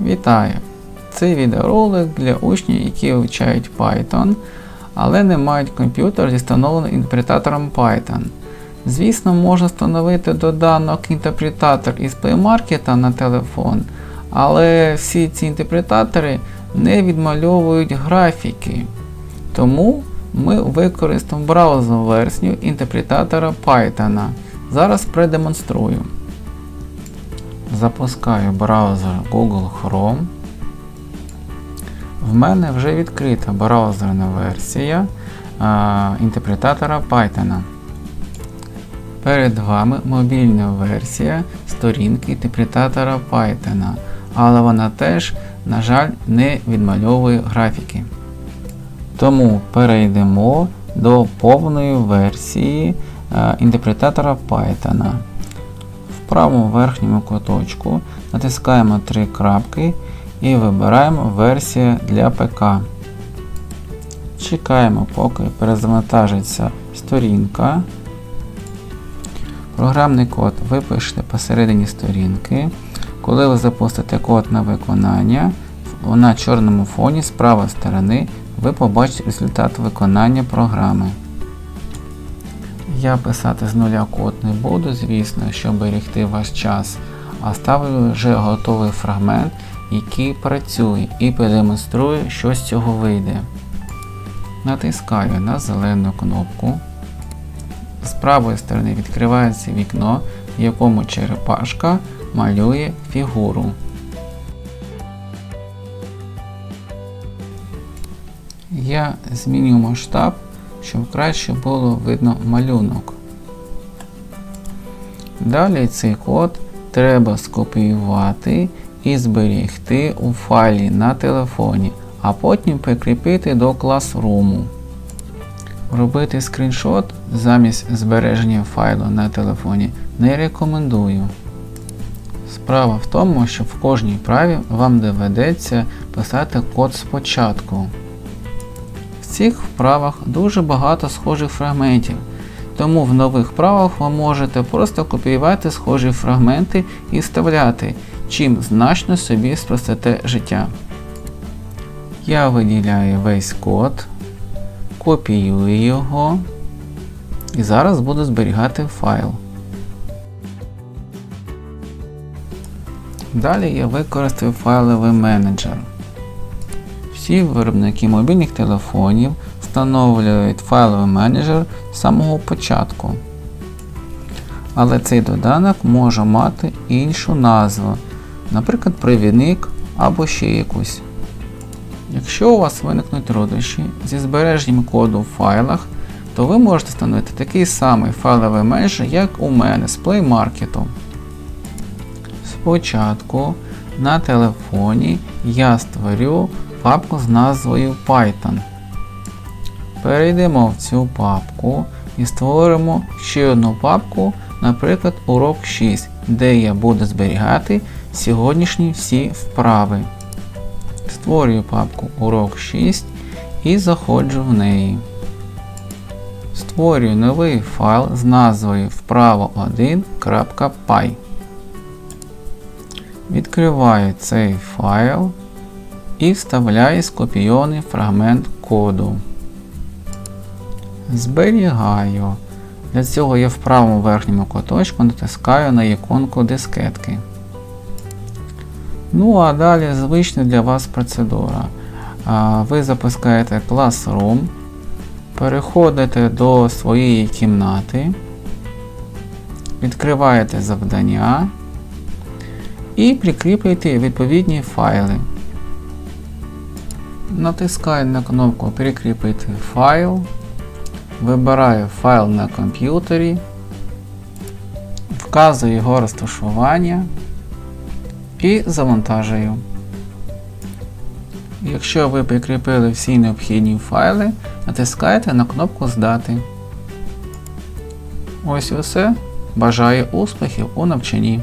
Вітаю! Цей відеоролик для учнів, які вивчають Python, але не мають комп'ютер зі встановленим інтерпретатором Python. Звісно, можна встановити доданок інтерпретатор із Play Market на телефон, але всі ці інтерпретатори не відмальовують графіки. Тому ми використаємо браузерну версію інтерпретатора Python. Зараз продемонструю. Запускаю браузер Google Chrome. В мене вже відкрита браузерна версія а, інтерпретатора Python. Перед вами мобільна версія сторінки інтерпретатора Python, але вона теж, на жаль, не відмальовує графіки. Тому перейдемо до повної версії а, інтерпретатора Python. Правому верхньому куточку натискаємо три крапки і вибираємо версія для ПК. Чекаємо, поки перезавантажиться сторінка. Програмний код ви пишете посередині сторінки. Коли ви запустите код на виконання, на чорному фоні з правої сторони ви побачите результат виконання програми. Я писати з нуля код не буду, звісно, щоб берегти ваш час, а ставлю вже готовий фрагмент, який працює і продемонструю, що з цього вийде. Натискаю на зелену кнопку. З правої сторони відкривається вікно, в якому черепашка малює фігуру. Я зміню масштаб, щоб краще було видно малюнок. Далі цей код треба скопіювати і зберігти у файлі на телефоні, а потім прикріпити до класруму. Робити скріншот замість збереження файлу на телефоні не рекомендую. Справа в тому, що в кожній праві вам доведеться писати код спочатку. Цих вправах дуже багато схожих фрагментів, тому в нових вправах ви можете просто копіювати схожі фрагменти і вставляти, чим значно собі спростите життя. Я виділяю весь код, копіюю його і зараз буду зберігати файл. Далі я використаю файловий менеджер. Всі виробники мобільних телефонів встановлюють файловий менеджер з самого початку. Але цей доданок може мати іншу назву, наприклад, провідник або ще якусь. Якщо у вас виникнуть труднощі зі збереженням коду в файлах, то ви можете встановити такий самий файловий менеджер, як у мене з Play Market. Спочатку на телефоні я створю папку з назвою Python. Перейдемо в цю папку і створимо ще одну папку, наприклад, урок 6, де я буду зберігати сьогоднішні всі вправи. Створюю папку урок 6 і заходжу в неї. Створюю новий файл з назвою вправо1.py. Відкриваю цей файл і вставляю скопійований фрагмент коду. Зберігаю. Для цього я в правому верхньому куточку натискаю на іконку дискетки. Ну а далі звична для вас процедура. Ви запускаєте Classroom, переходите до своєї кімнати, відкриваєте завдання і прикріплюєте відповідні файли. Натискаю на кнопку Прикріпити файл, вибираю файл на комп'ютері, вказую його розташування і завантажую. Якщо ви прикріпили всі необхідні файли, натискайте на кнопку Здати. Ось і все. Бажаю успіхів у навчанні.